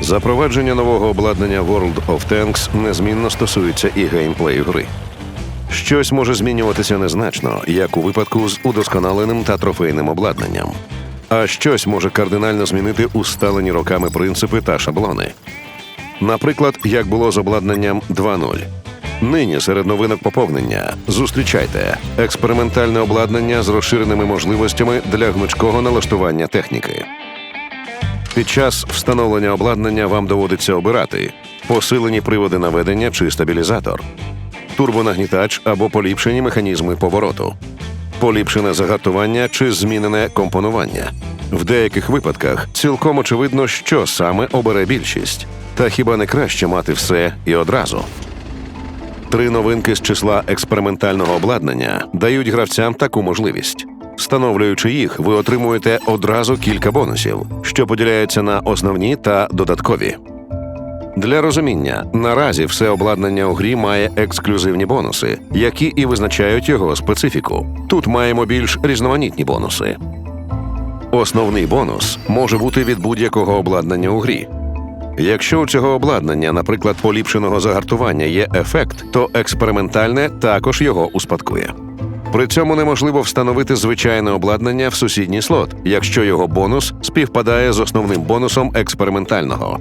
Запровадження нового обладнання World of Tanks незмінно стосується і геймплею гри. Щось може змінюватися незначно, як у випадку з удосконаленим та трофейним обладнанням. А щось може кардинально змінити усталені роками принципи та шаблони. Наприклад, як було з обладнанням 2.0. Нині серед новинок поповнення зустрічайте експериментальне обладнання з розширеними можливостями для гнучкого налаштування техніки. Під час встановлення обладнання вам доводиться обирати посилені приводи наведення чи стабілізатор, турбонагнітач або поліпшені механізми повороту, поліпшене загартування чи змінене компонування. В деяких випадках цілком очевидно, що саме обере більшість. Та хіба не краще мати все і одразу? Три новинки з числа експериментального обладнання дають гравцям таку можливість. Встановлюючи їх, ви отримуєте одразу кілька бонусів, що поділяються на основні та додаткові. Для розуміння, наразі все обладнання у грі має ексклюзивні бонуси, які і визначають його специфіку. Тут маємо більш різноманітні бонуси. Основний бонус може бути від будь-якого обладнання у грі. Якщо у цього обладнання, наприклад, поліпшеного загартування є ефект, то експериментальне також його успадкує. При цьому неможливо встановити звичайне обладнання в сусідній слот, якщо його бонус співпадає з основним бонусом експериментального.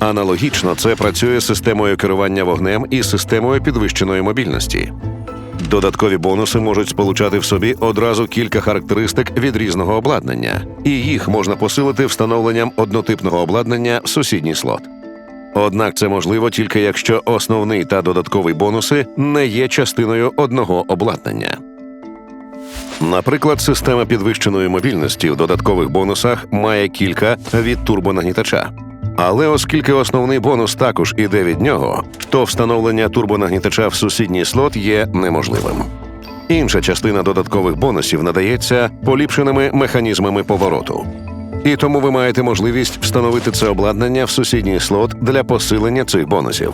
Аналогічно це працює з системою керування вогнем і системою підвищеної мобільності. Додаткові бонуси можуть сполучати в собі одразу кілька характеристик від різного обладнання, і їх можна посилити встановленням однотипного обладнання в сусідній слот. Однак це можливо тільки якщо основний та додатковий бонуси не є частиною одного обладнання. Наприклад, система підвищеної мобільності в додаткових бонусах має кілька від турбонагнітача. Але оскільки основний бонус також іде від нього, то встановлення турбонагнітача в сусідній слот є неможливим. Інша частина додаткових бонусів надається поліпшеними механізмами повороту. І тому ви маєте можливість встановити це обладнання в сусідній слот для посилення цих бонусів.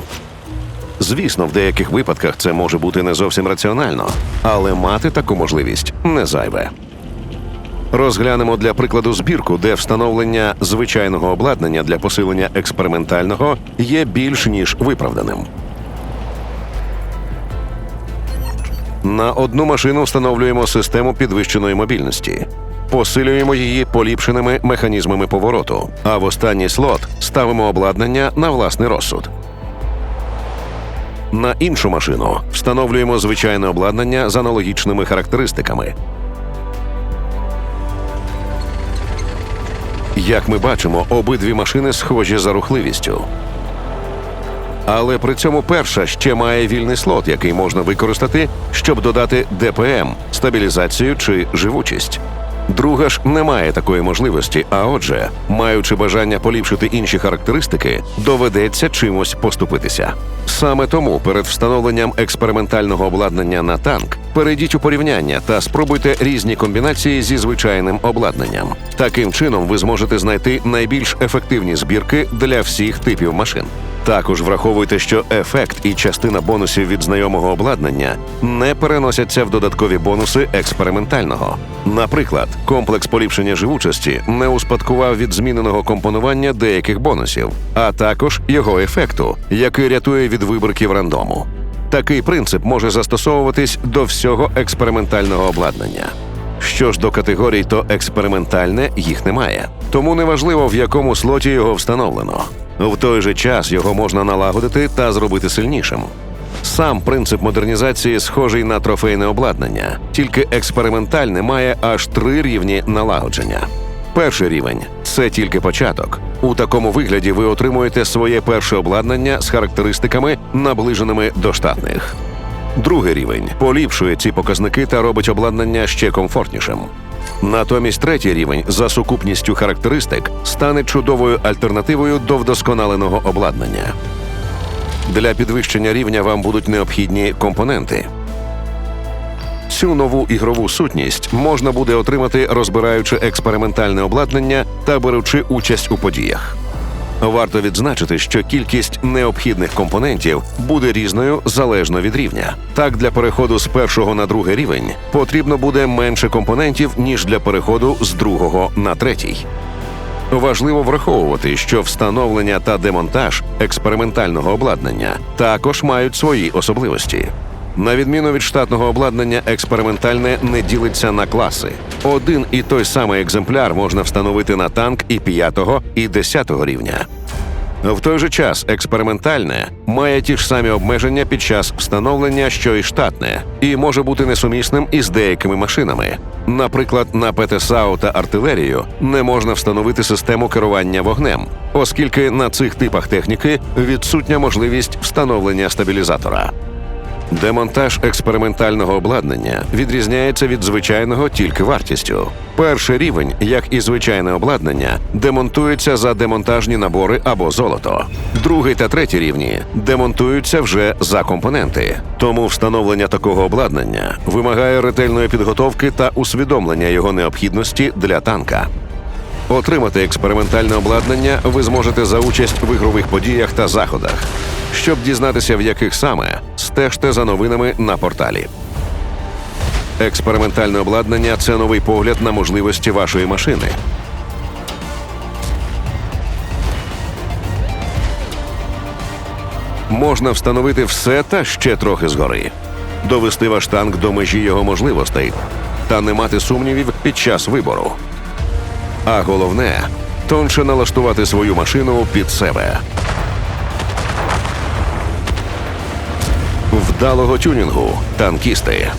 Звісно, в деяких випадках це може бути не зовсім раціонально, але мати таку можливість не зайве. Розглянемо для прикладу збірку, де встановлення звичайного обладнання для посилення експериментального є більш ніж виправданим. На одну машину встановлюємо систему підвищеної мобільності. Посилюємо її поліпшеними механізмами повороту, а в останній слот ставимо обладнання на власний розсуд. На іншу машину встановлюємо звичайне обладнання з аналогічними характеристиками. Як ми бачимо, обидві машини схожі за рухливістю. Але при цьому перша ще має вільний слот, який можна використати, щоб додати ДПМ, стабілізацію чи живучість. Друга ж не має такої можливості, а отже, маючи бажання поліпшити інші характеристики, доведеться чимось поступитися. Саме тому перед встановленням експериментального обладнання на танк перейдіть у порівняння та спробуйте різні комбінації зі звичайним обладнанням. Таким чином ви зможете знайти найбільш ефективні збірки для всіх типів машин. Також враховуйте, що ефект і частина бонусів від знайомого обладнання не переносяться в додаткові бонуси експериментального. Наприклад, комплекс поліпшення живучості не успадкував від зміненого компонування деяких бонусів, а також його ефекту, який рятує від виборків рандому. Такий принцип може застосовуватись до всього експериментального обладнання. Що ж до категорій, то експериментальне їх немає. Тому неважливо, в якому слоті його встановлено. В той же час його можна налагодити та зробити сильнішим. Сам принцип модернізації схожий на трофейне обладнання, тільки експериментальне має аж три рівні налагодження. Перший рівень це тільки початок. У такому вигляді ви отримуєте своє перше обладнання з характеристиками, наближеними до штатних. Другий рівень поліпшує ці показники та робить обладнання ще комфортнішим. Натомість третій рівень за сукупністю характеристик стане чудовою альтернативою до вдосконаленого обладнання. Для підвищення рівня вам будуть необхідні компоненти. Цю нову ігрову сутність можна буде отримати, розбираючи експериментальне обладнання та беручи участь у подіях. Варто відзначити, що кількість необхідних компонентів буде різною залежно від рівня. Так, для переходу з першого на другий рівень потрібно буде менше компонентів, ніж для переходу з другого на третій. Важливо враховувати, що встановлення та демонтаж експериментального обладнання також мають свої особливості. На відміну від штатного обладнання, експериментальне не ділиться на класи. Один і той самий екземпляр можна встановити на танк і 5, і 10 рівня. В той же час експериментальне має ті ж самі обмеження під час встановлення, що й штатне, і може бути несумісним із деякими машинами. Наприклад, на ПТСАУ та артилерію не можна встановити систему керування вогнем, оскільки на цих типах техніки відсутня можливість встановлення стабілізатора. Демонтаж експериментального обладнання відрізняється від звичайного тільки вартістю. Перший рівень, як і звичайне обладнання, демонтується за демонтажні набори або золото. Другий та третій рівні демонтуються вже за компоненти. Тому встановлення такого обладнання вимагає ретельної підготовки та усвідомлення його необхідності для танка. Отримати експериментальне обладнання ви зможете за участь в ігрових подіях та заходах. Щоб дізнатися, в яких саме, стежте за новинами на порталі. Експериментальне обладнання це новий погляд на можливості вашої машини. Можна встановити все та ще трохи згори, довести ваш танк до межі його можливостей та не мати сумнівів під час вибору. А головне тонше налаштувати свою машину під себе. Вдалого тюнінгу танкісти.